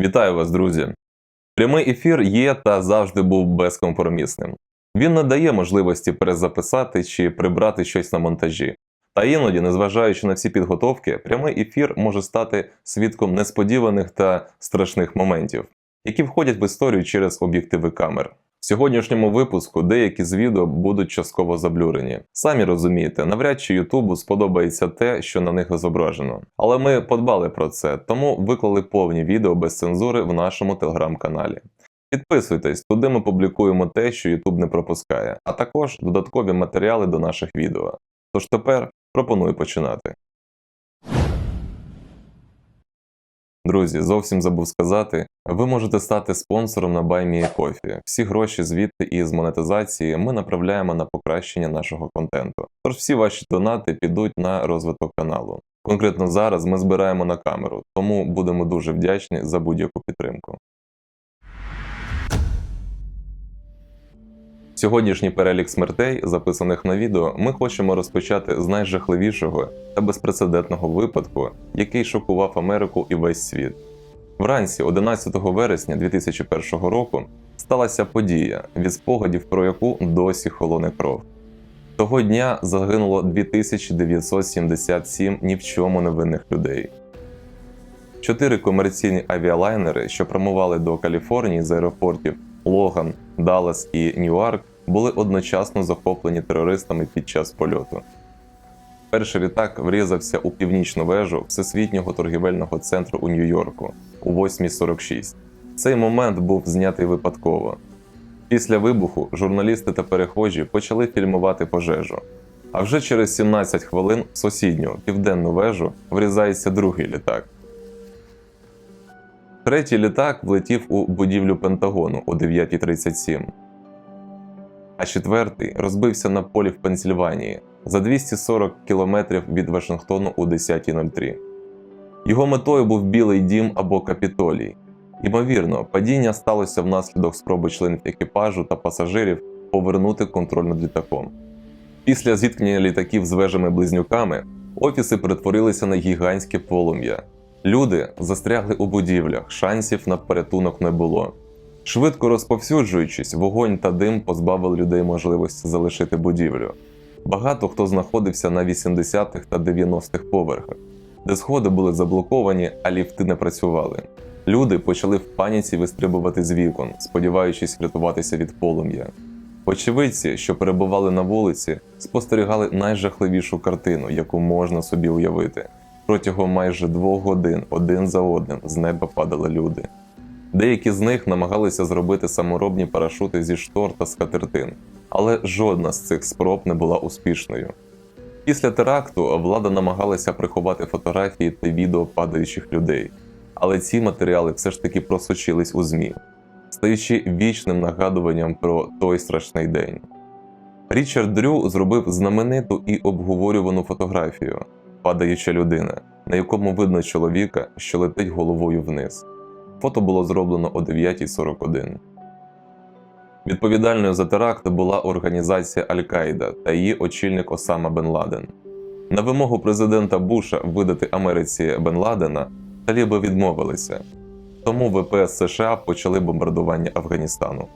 Вітаю вас, друзі! Прямий ефір є та завжди був безкомпромісним. Він не дає можливості перезаписати чи прибрати щось на монтажі. Та іноді, незважаючи на всі підготовки, прямий ефір може стати свідком несподіваних та страшних моментів, які входять в історію через об'єктиви камер. В сьогоднішньому випуску деякі з відео будуть частково заблюрені. Самі розумієте, навряд чи Ютубу сподобається те, що на них зображено. Але ми подбали про це, тому виклали повні відео без цензури в нашому телеграм-каналі. Підписуйтесь, туди ми публікуємо те, що YouTube не пропускає, а також додаткові матеріали до наших відео. Тож тепер пропоную починати. Друзі, зовсім забув сказати, ви можете стати спонсором на BuyMeACoffee. Всі гроші звідти і з монетизації ми направляємо на покращення нашого контенту. Тож всі ваші донати підуть на розвиток каналу. Конкретно зараз ми збираємо на камеру, тому будемо дуже вдячні за будь-яку підтримку. Сьогоднішній перелік смертей, записаних на відео, ми хочемо розпочати з найжахливішого та безпрецедентного випадку, який шокував Америку і весь світ. Вранці, 11 вересня 2001 року, сталася подія, від спогадів про яку досі холоне кров. Того дня загинуло 2977 ні в чому невинних людей. Чотири комерційні авіалайнери, що прямували до Каліфорнії з аеропортів Логан, Даллас і Ньюарк, були одночасно захоплені терористами під час польоту. Перший літак врізався у північну вежу Всесвітнього торгівельного центру у Нью-Йорку у 8.46. Цей момент був знятий випадково. Після вибуху журналісти та перехожі почали фільмувати пожежу. А вже через 17 хвилин в сусідню південну вежу врізається другий літак. Третій літак влетів у будівлю Пентагону о 9.37, а четвертий розбився на полі в Пенсільванії за 240 кілометрів від Вашингтону у 10.03. Його метою був Білий дім або Капітолій. Ймовірно, падіння сталося внаслідок спроби членів екіпажу та пасажирів повернути контроль над літаком. Після зіткнення літаків з вежами-близнюками офіси перетворилися на гігантське полум'я. Люди застрягли у будівлях, шансів на порятунок не було. Швидко розповсюджуючись, вогонь та дим позбавили людей можливості залишити будівлю. Багато хто знаходився на 80-х та 90-х поверхах, де сходи були заблоковані, а ліфти не працювали. Люди почали в паніці вистрибувати з вікон, сподіваючись врятуватися від полум'я. Очевидці, що перебували на вулиці, спостерігали найжахливішу картину, яку можна собі уявити. Протягом майже двох годин один за одним з неба падали люди. Деякі з них намагалися зробити саморобні парашути зі штор та скатертин, але жодна з цих спроб не була успішною. Після теракту влада намагалася приховати фотографії та відео падаючих людей, але ці матеріали все ж таки просочились у ЗМІ, стаючи вічним нагадуванням про той страшний день. Річард Дрю зробив знамениту і обговорювану фотографію падаюча людина, на якому видно чоловіка, що летить головою вниз. Фото було зроблено о 9.41. Відповідальною за теракт була організація Аль-Каїда та її очільник Осама Бен Ладен. На вимогу президента Буша видати Америці Бен Ладена таліби відмовилися, тому ВПС США почали бомбардування Афганістану.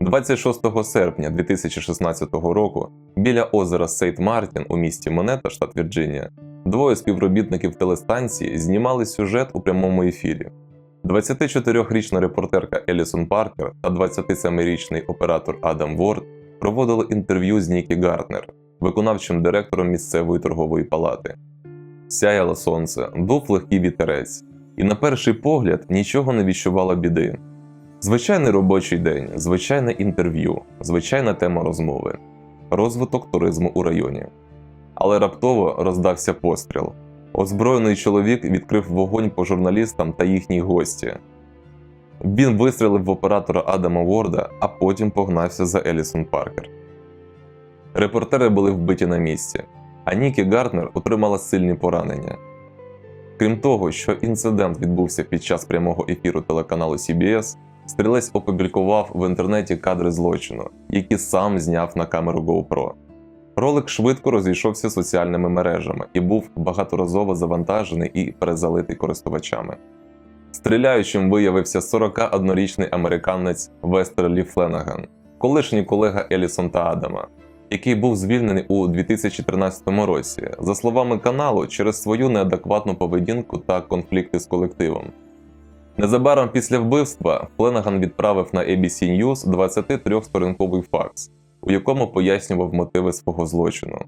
26 серпня 2016 року біля озера Сейт Мартін у місті Монета, штат Вірджинія, двоє співробітників телестанції знімали сюжет у прямому ефірі. 24-річна репортерка Елісон Паркер та 27-річний оператор Адам Ворд проводили інтерв'ю з Нікі Гартнер, виконавчим директором місцевої торгової палати. Сяяло сонце, був легкий вітерець, і на перший погляд нічого не відчувала біди. Звичайний робочий день, звичайне інтерв'ю, звичайна тема розмови, розвиток туризму у районі. Але раптово роздався постріл. Озброєний чоловік відкрив вогонь по журналістам та їхній гості. Він вистрелив в оператора Адама Ворда, а потім погнався за Елісон Паркер. Репортери були вбиті на місці, а Нікі Гартнер отримала сильні поранення. Крім того, що інцидент відбувся під час прямого ефіру телеканалу CBS, Стрілець опублікував в інтернеті кадри злочину, які сам зняв на камеру GoPro. Ролик швидко розійшовся соціальними мережами і був багаторазово завантажений і перезалитий користувачами. Стріляючим виявився 41-річний американець Вестерлі Фленаган, колишній колега Елісон та Адама, який був звільнений у 2013 році, за словами каналу, через свою неадекватну поведінку та конфлікти з колективом. Незабаром після вбивства Фленаган відправив на ABC News 23-сторінковий факс, у якому пояснював мотиви свого злочину.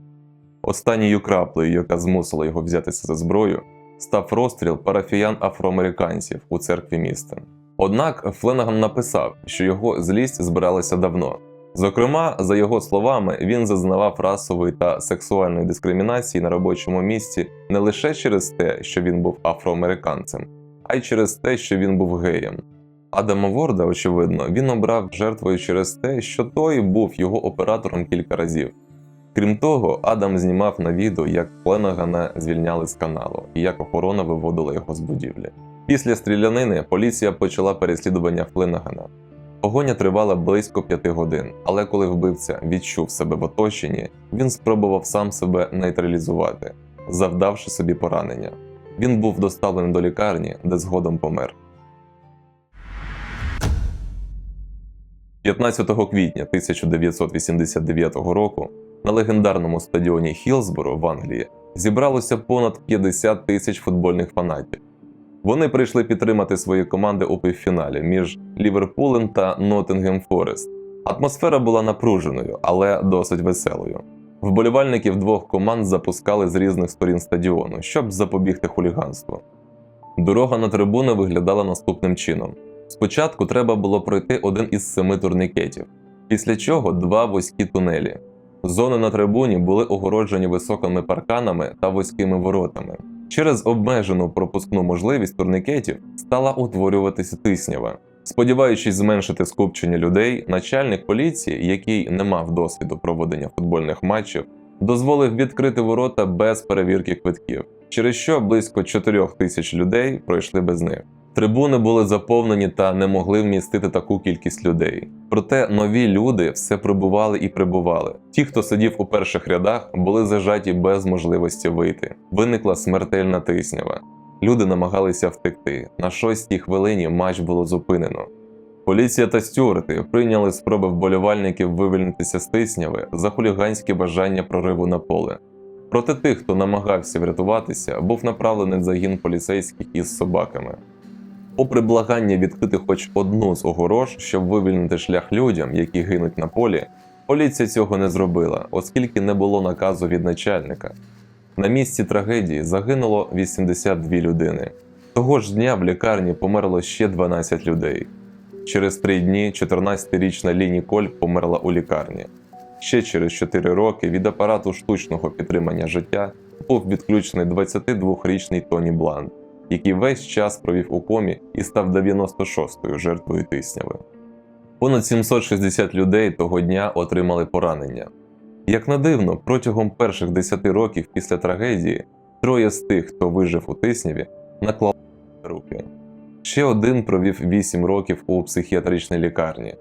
Останньою краплею, яка змусила його взятися за зброю, став розстріл парафіян афроамериканців у церкві міста. Однак Фленаган написав, що його злість збиралася давно. Зокрема, за його словами, він зазнавав расової та сексуальної дискримінації на робочому місці не лише через те, що він був афроамериканцем, а й через те, що він був геєм. Адама Ворда, очевидно, він обрав жертвою через те, що той був його оператором кілька разів. Крім того, Адам знімав на відео, як Фленагана звільняли з каналу і як охорона виводила його з будівлі. Після стрілянини поліція почала переслідування Фленагана. Погоня тривала близько п'яти годин, але коли вбивця відчув себе в оточенні, він спробував сам себе нейтралізувати, завдавши собі поранення. Він був доставлений до лікарні, де згодом помер. 15 квітня 1989 року на легендарному стадіоні Хілсборо в Англії зібралося понад 50 тисяч футбольних фанатів. Вони прийшли підтримати свої команди у півфіналі між Ліверпулем та Ноттингем Форест. Атмосфера була напруженою, але досить веселою. Вболівальників двох команд запускали з різних сторін стадіону, щоб запобігти хуліганству. Дорога на трибуни виглядала наступним чином: спочатку треба було пройти один із семи турнікетів, після чого два вузькі тунелі. Зони на трибуні були огороджені високими парканами та вузькими воротами. Через обмежену пропускну можливість турнікетів стала утворюватися тиснява. Сподіваючись зменшити скупчення людей, начальник поліції, який не мав досвіду проведення футбольних матчів, дозволив відкрити ворота без перевірки квитків, через що близько 4 тисяч людей пройшли без них. Трибуни були заповнені та не могли вмістити таку кількість людей. Проте нові люди все прибували і прибували. Ті, хто сидів у перших рядах, були зажаті без можливості вийти. Виникла смертельна тиснява. Люди намагалися втекти. На шостій хвилині матч було зупинено. Поліція та стюарти прийняли спроби вболівальників вивільнитися з тисняви за хуліганське бажання прориву на поле. Проти тих, хто намагався врятуватися, був направлений загін поліцейських із собаками. Попри благання відкрити хоч одну з огорож, щоб вивільнити шлях людям, які гинуть на полі, поліція цього не зробила, оскільки не було наказу від начальника. На місці трагедії загинуло 82 людини. Того ж дня в лікарні померло ще 12 людей. Через три дні 14-річна Ліні Коль померла у лікарні. Ще через 4 роки від апарату штучного підтримання життя був відключений 22-річний Тоні Бланд який весь час провів у комі і став 96-ю жертвою тисняви. Понад 760 людей того дня отримали поранення. Як не дивно, протягом перших 10 років після трагедії троє з тих, хто вижив у тисняві, наклали руки. Ще один провів 8 років у психіатричній лікарні.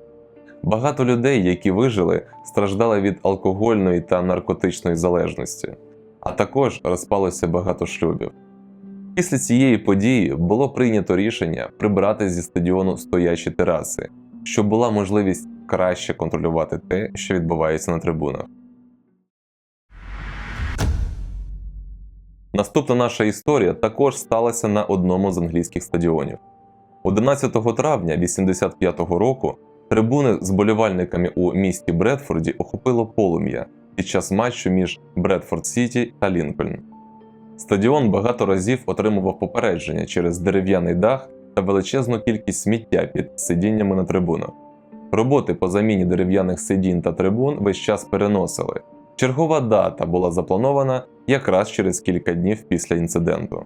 Багато людей, які вижили, страждали від алкогольної та наркотичної залежності, а також розпалося багато шлюбів. Після цієї події було прийнято рішення прибрати зі стадіону стоячі тераси, щоб була можливість краще контролювати те, що відбувається на трибунах. Наступна наша історія також сталася на одному з англійських стадіонів. 11 травня 85-го року трибуни з болівальниками у місті Бредфорді охопило полум'я під час матчу між Бредфорд Сіті та Лінкольн. Стадіон багато разів отримував попередження через дерев'яний дах та величезну кількість сміття під сидіннями на трибунах. Роботи по заміні дерев'яних сидінь та трибун весь час переносили. Чергова дата була запланована якраз через кілька днів після інциденту.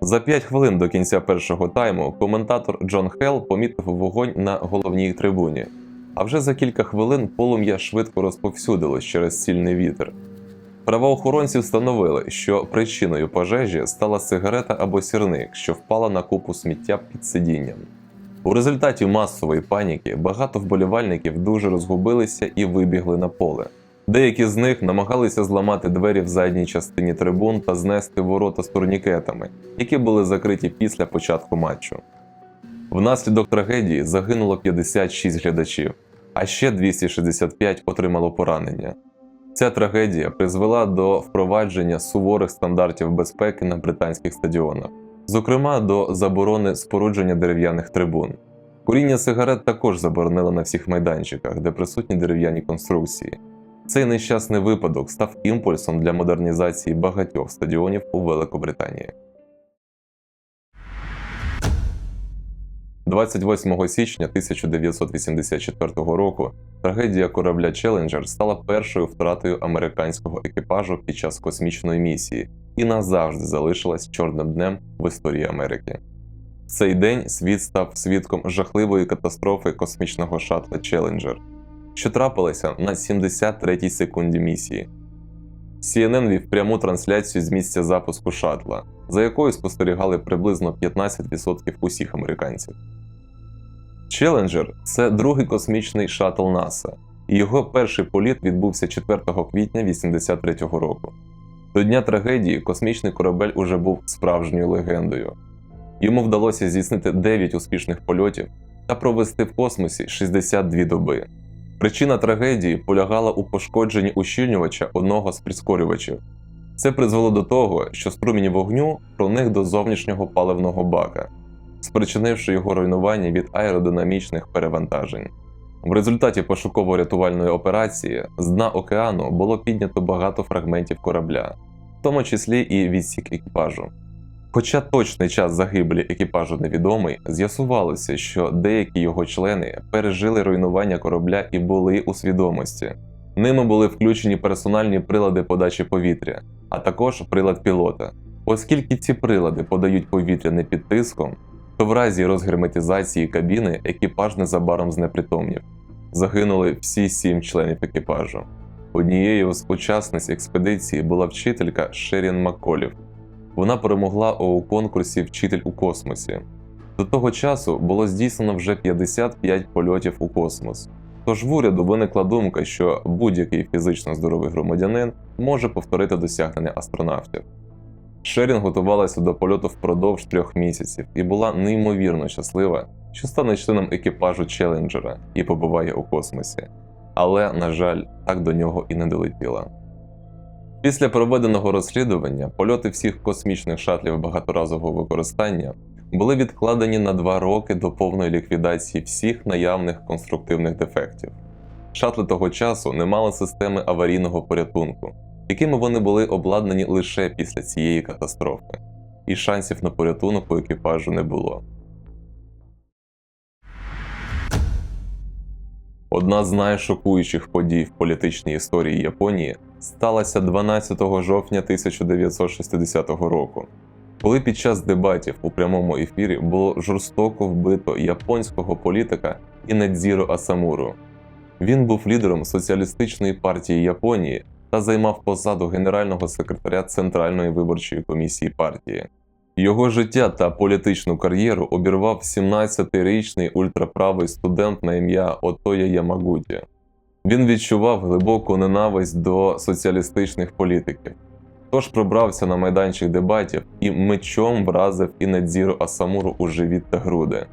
За 5 хвилин до кінця першого тайму коментатор Джон Хелл помітив вогонь на головній трибуні, а вже за кілька хвилин полум'я швидко розповсюдилось через сильний вітер. Правоохоронці встановили, що причиною пожежі стала сигарета або сірник, що впала на купу сміття під сидінням. У результаті масової паніки багато вболівальників дуже розгубилися і вибігли на поле. Деякі з них намагалися зламати двері в задній частині трибун та знести ворота з турнікетами, які були закриті після початку матчу. Внаслідок трагедії загинуло 56 глядачів, а ще 265 отримало поранення. Ця трагедія призвела до впровадження суворих стандартів безпеки на британських стадіонах, зокрема до заборони спорудження дерев'яних трибун. Куріння сигарет також заборонили на всіх майданчиках, де присутні дерев'яні конструкції. Цей нещасний випадок став імпульсом для модернізації багатьох стадіонів у Великобританії. 28 січня 1984 року трагедія корабля Challenger стала першою втратою американського екіпажу під час космічної місії і назавжди залишилась чорним днем в історії Америки. В цей день світ став свідком жахливої катастрофи космічного шатла Challenger, що трапилася на 73-й секунді місії. CNN вів пряму трансляцію з місця запуску шатла, за якою спостерігали приблизно 15% усіх американців. Challenger – це другий космічний шаттл НАСА, і його перший політ відбувся 4 квітня 1983 року. До дня трагедії космічний корабель уже був справжньою легендою. Йому вдалося здійснити 9 успішних польотів та провести в космосі 62 доби. Причина трагедії полягала у пошкодженні ущільнювача одного з прискорювачів. Це призвело до того, що струмінь вогню проник до зовнішнього паливного бака, спричинивши його руйнування від аеродинамічних перевантажень. В результаті пошуково-рятувальної операції з дна океану було піднято багато фрагментів корабля, в тому числі і відсік екіпажу. Хоча точний час загибелі екіпажу невідомий, з'ясувалося, що деякі його члени пережили руйнування корабля і були у свідомості. Ними були включені персональні прилади подачі повітря, а також прилад пілота. Оскільки ці прилади подають повітря не під тиском, то в разі розгерметизації кабіни екіпаж незабаром знепритомнів. Загинули всі сім членів екіпажу. Однією з учасниць експедиції була вчителька Шерін Макколів. Вона перемогла у конкурсі Вчитель у космосі. До того часу було здійснено вже 55 польотів у космос. Тож в уряду виникла думка, що будь-який фізично здоровий громадянин може повторити досягнення астронавтів. Шерін готувалася до польоту впродовж трьох місяців і була неймовірно щаслива, що стане членом екіпажу Челенджера і побуває у космосі. Але, на жаль, так до нього і не долетіла. Після проведеного розслідування польоти всіх космічних шатлів багаторазового використання були відкладені на два роки до повної ліквідації всіх наявних конструктивних дефектів. Шатли того часу не мали системи аварійного порятунку, якими вони були обладнані лише після цієї катастрофи, і шансів на порятунок у екіпажу не було. Одна з найшокуючих подій в політичній історії Японії сталася 12 жовтня 1960 року, коли під час дебатів у прямому ефірі було жорстоко вбито японського політика Інедзіро Асамуру. Він був лідером соціалістичної партії Японії та займав посаду генерального секретаря Центральної виборчої комісії партії. Його життя та політичну кар'єру обірвав 17-річний ультраправий студент на ім'я Отоя Ямагуті. Він відчував глибоку ненависть до соціалістичних політиків, тож пробрався на майданчик дебатів і мечом вразив Інедзіру Асамуру у живіт та груди.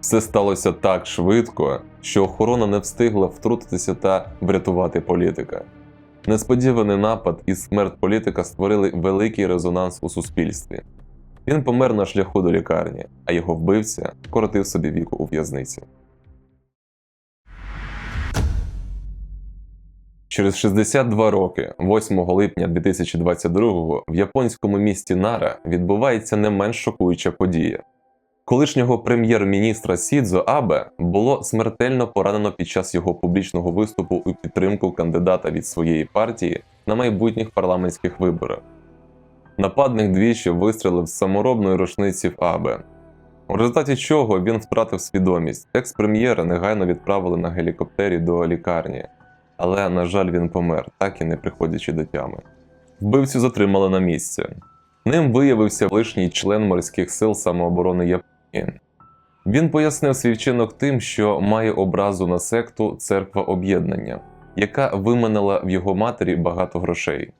Все сталося так швидко, що охорона не встигла втрутитися та врятувати політика. Несподіваний напад і смерть політика створили великий резонанс у суспільстві. Він помер на шляху до лікарні, а його вбивця коротив собі віку у в'язниці. Через 62 роки, 8 липня 2022-го, в японському місті Нара відбувається не менш шокуюча подія. Колишнього прем'єр-міністра Сідзо Абе було смертельно поранено під час його публічного виступу у підтримку кандидата від своєї партії на майбутніх парламентських виборах. Нападник двічі вистрелив з саморобної рушниці в Абе, у результаті чого він втратив свідомість. Екс-прем'єра негайно відправили на гелікоптері до лікарні, але, на жаль, він помер, так і не приходячи до тями. Вбивцю затримали на місці. Ним виявився лишній член морських сил самооборони Японії. Він пояснив свій вчинок тим, що має образу на секту Церква Об'єднання, яка виманила в його матері багато грошей.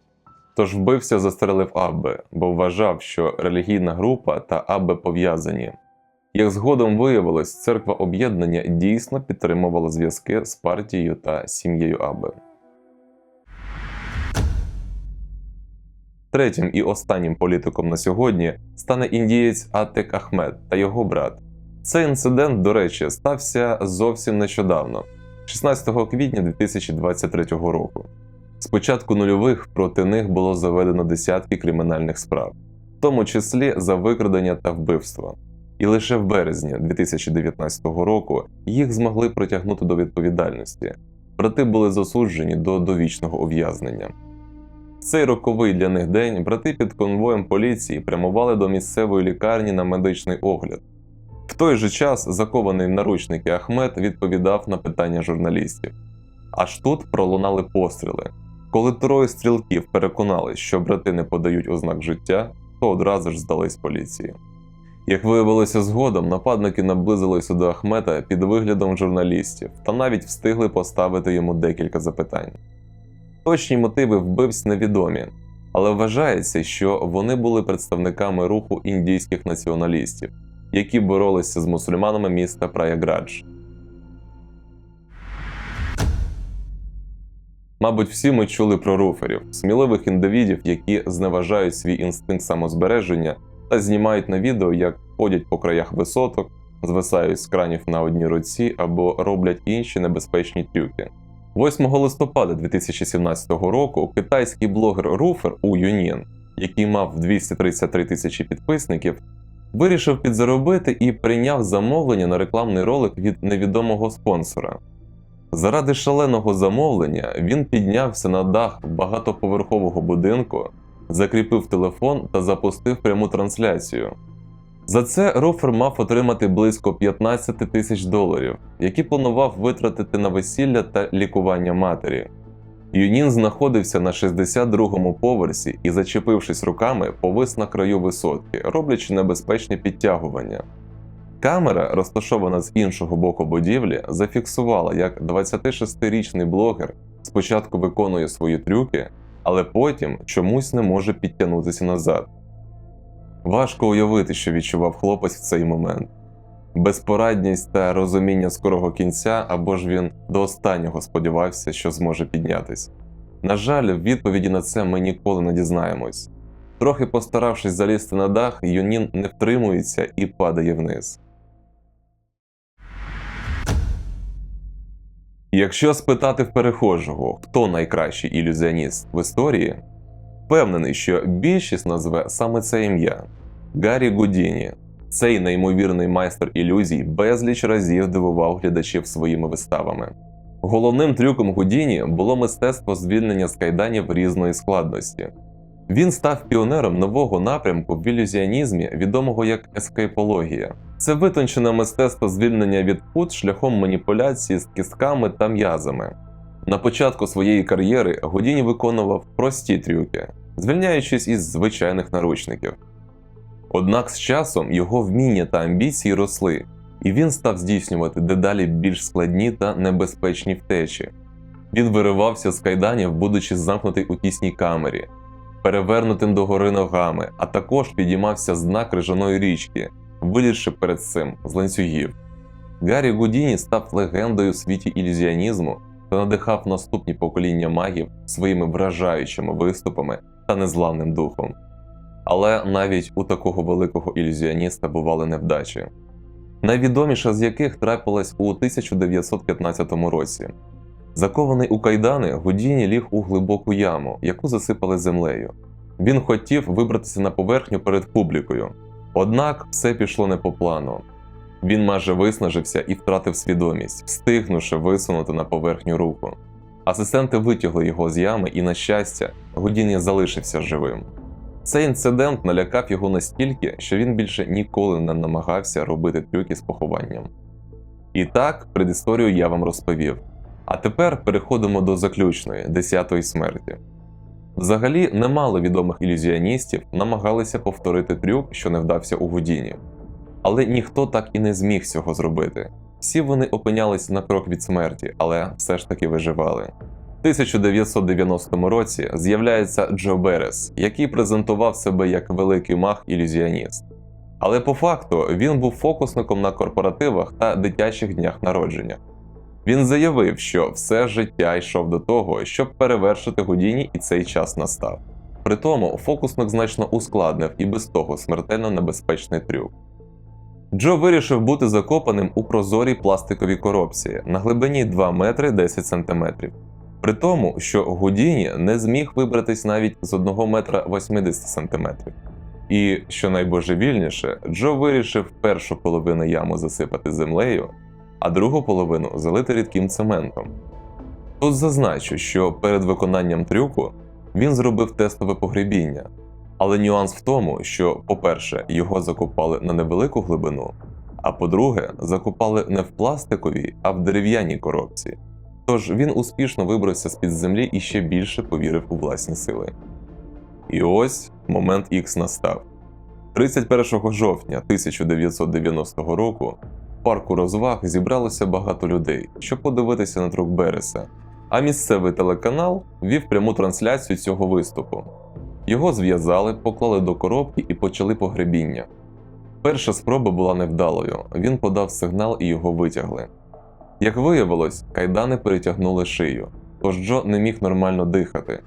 Тож вбивця застрелив Аббе, бо вважав, що релігійна група та Аббе пов'язані. Як згодом виявилось, церква об'єднання дійсно підтримувала зв'язки з партією та сім'єю Аббе. Третім і останнім політиком на сьогодні стане індієць Атек Ахмед та його брат. Цей інцидент, до речі, стався зовсім нещодавно, 16 квітня 2023 року. З початку нульових проти них було заведено десятки кримінальних справ, в тому числі за викрадення та вбивство. І лише в березні 2019 року їх змогли притягнути до відповідальності. Брати були засуджені до довічного ув'язнення. В цей роковий для них день брати під конвоєм поліції прямували до місцевої лікарні на медичний огляд. В той же час закований в наручники Ахмед відповідав на питання журналістів. Аж тут пролунали постріли. Коли троє стрілків переконали, що брати не подають ознак життя, то одразу ж здались поліції. Як виявилося згодом, нападники наблизилися до Ахмета під виглядом журналістів та навіть встигли поставити йому декілька запитань. Точні мотиви вбивць невідомі, але вважається, що вони були представниками руху індійських націоналістів, які боролися з мусульманами міста Праяградж. Мабуть, всі ми чули про руферів, сміливих індивідів, які зневажають свій інстинкт самозбереження та знімають на відео, як ходять по краях висоток, звисають з кранів на одній руці або роблять інші небезпечні трюки. 8 листопада 2017 року китайський блогер Руфер У Юнін, який мав 233 тисячі підписників, вирішив підзаробити і прийняв замовлення на рекламний ролик від невідомого спонсора. Заради шаленого замовлення він піднявся на дах багатоповерхового будинку, закріпив телефон та запустив пряму трансляцію. За це Рофер мав отримати близько 15 тисяч доларів, які планував витратити на весілля та лікування матері. Юнін знаходився на 62-му поверсі і, зачепившись руками, повис на краю висотки, роблячи небезпечне підтягування. Камера, розташована з іншого боку будівлі, зафіксувала, як 26-річний блогер спочатку виконує свої трюки, але потім чомусь не може підтягнутися назад. Важко уявити, що відчував хлопець в цей момент. Безпорадність та розуміння скорого кінця, або ж він до останнього сподівався, що зможе піднятись. На жаль, відповіді на це ми ніколи не дізнаємось. Трохи постаравшись залізти на дах, Юнін не втримується і падає вниз. Якщо спитати в перехожого, хто найкращий ілюзіоніст в історії, впевнений, що більшість назве саме це ім'я Гаррі Гудіні. Цей неймовірний майстер ілюзій безліч разів дивував глядачів своїми виставами. Головним трюком Гудіні було мистецтво звільнення з кайданів різної складності. Він став піонером нового напрямку в ілюзіонізмі, відомого як ескейпологія. Це витончене мистецтво звільнення від пут шляхом маніпуляції з кістками та м'язами. На початку своєї кар'єри Гудіні виконував прості трюки, звільняючись із звичайних наручників. Однак з часом його вміння та амбіції росли, і він став здійснювати дедалі більш складні та небезпечні втечі. Він виривався з кайданів, будучи замкнутий у тісній камері, перевернутим догори ногами, а також підіймався з дна крижаної річки, вилізши перед цим з ланцюгів. Гаррі Гудіні став легендою у світі ілюзіонізму та надихав наступні покоління магів своїми вражаючими виступами та незламним духом. Але навіть у такого великого ілюзіоніста бували невдачі, найвідоміша з яких трапилась у 1915 році. Закований у кайдани, Гудіні ліг у глибоку яму, яку засипали землею. Він хотів вибратися на поверхню перед публікою, однак все пішло не по плану. Він майже виснажився і втратив свідомість, встигнувши висунути на поверхню руку. Асистенти витягли його з ями, і, на щастя, Гудіні залишився живим. Цей інцидент налякав його настільки, що він більше ніколи не намагався робити трюки з похованням. І так, предісторію я вам розповів. А тепер переходимо до заключної, десятої смерті. Взагалі, немало відомих ілюзіоністів намагалися повторити трюк, що не вдався у Гудіні. Але ніхто так і не зміг цього зробити. Всі вони опинялись на крок від смерті, але все ж таки виживали. 1990 році з'являється Джо Берес, який презентував себе як великий маг-ілюзіоніст. Але по факту він був фокусником на корпоративах та дитячих днях народження. Він заявив, що все життя йшов до того, щоб перевершити Гудіні, і цей час настав. При тому фокусник значно ускладнив і без того смертельно небезпечний трюк. Джо вирішив бути закопаним у прозорій пластиковій коробці на глибині 2 метри 10 сантиметрів. При тому, що Гудіні не зміг вибратись навіть з 1 метра 80 сантиметрів. І, що найбожевільніше, Джо вирішив першу половину яму засипати землею, а другу половину залити рідким цементом. Тут зазначу, що перед виконанням трюку він зробив тестове погребіння, але нюанс в тому, що, по-перше, його закопали на невелику глибину, а по-друге, закопали не в пластиковій, а в дерев'яній коробці. Тож він успішно вибрався з-під землі і ще більше повірив у власні сили. І ось момент Х настав. 31 жовтня 1990 року парку розваг зібралося багато людей, щоб подивитися на трюк Береса, а місцевий телеканал вів пряму трансляцію цього виступу. Його зв'язали, поклали до коробки і почали погребіння. Перша спроба була невдалою, він подав сигнал і його витягли. Як виявилось, кайдани перетягнули шию, тож Джо не міг нормально дихати.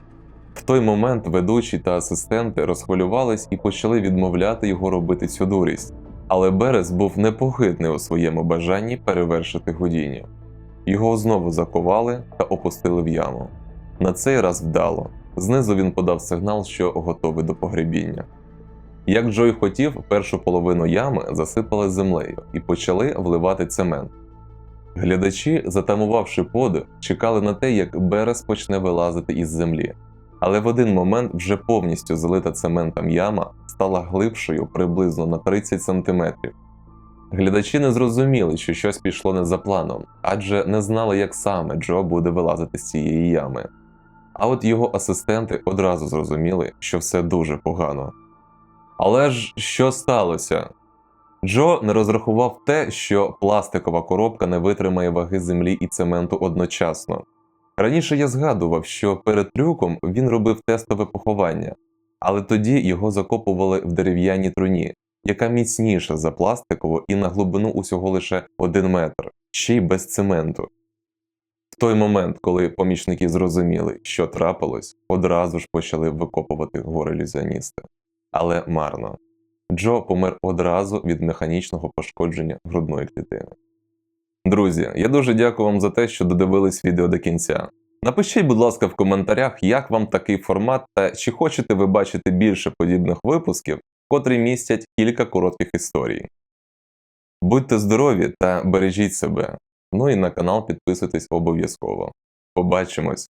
В той момент ведучі та асистенти розхвилювались і почали відмовляти його робити цю дурість, але Берес був непохитний у своєму бажанні перевершити Гудіні. Його знову заковали та опустили в яму. На цей раз вдало. Знизу він подав сигнал, що готовий до погребіння. Як Джой хотів, першу половину ями засипали землею і почали вливати цемент. Глядачі, затамувавши подих, чекали на те, як Берес почне вилазити із землі. Але в один момент вже повністю залита цементом яма стала глибшою приблизно на 30 сантиметрів. Глядачі не зрозуміли, що щось пішло не за планом, адже не знали, як саме Джо буде вилазити з цієї ями. А от його асистенти одразу зрозуміли, що все дуже погано. Але ж що сталося? Джо не розрахував те, що пластикова коробка не витримає ваги землі і цементу одночасно. Раніше я згадував, що перед трюком він робив тестове поховання, але тоді його закопували в дерев'яній труні, яка міцніша за пластикову і на глибину усього лише один метр, ще й без цементу. В той момент, коли помічники зрозуміли, що трапилось, одразу ж почали викопувати гори ілюзіоністи. Але марно. Джо помер одразу від механічного пошкодження грудної клітини. Друзі, я дуже дякую вам за те, що додивились відео до кінця. Напишіть, будь ласка, в коментарях, як вам такий формат та чи хочете ви бачити більше подібних випусків, котрі містять кілька коротких історій. Будьте здорові та бережіть себе. Ну і на канал підписуйтесь обов'язково. Побачимось!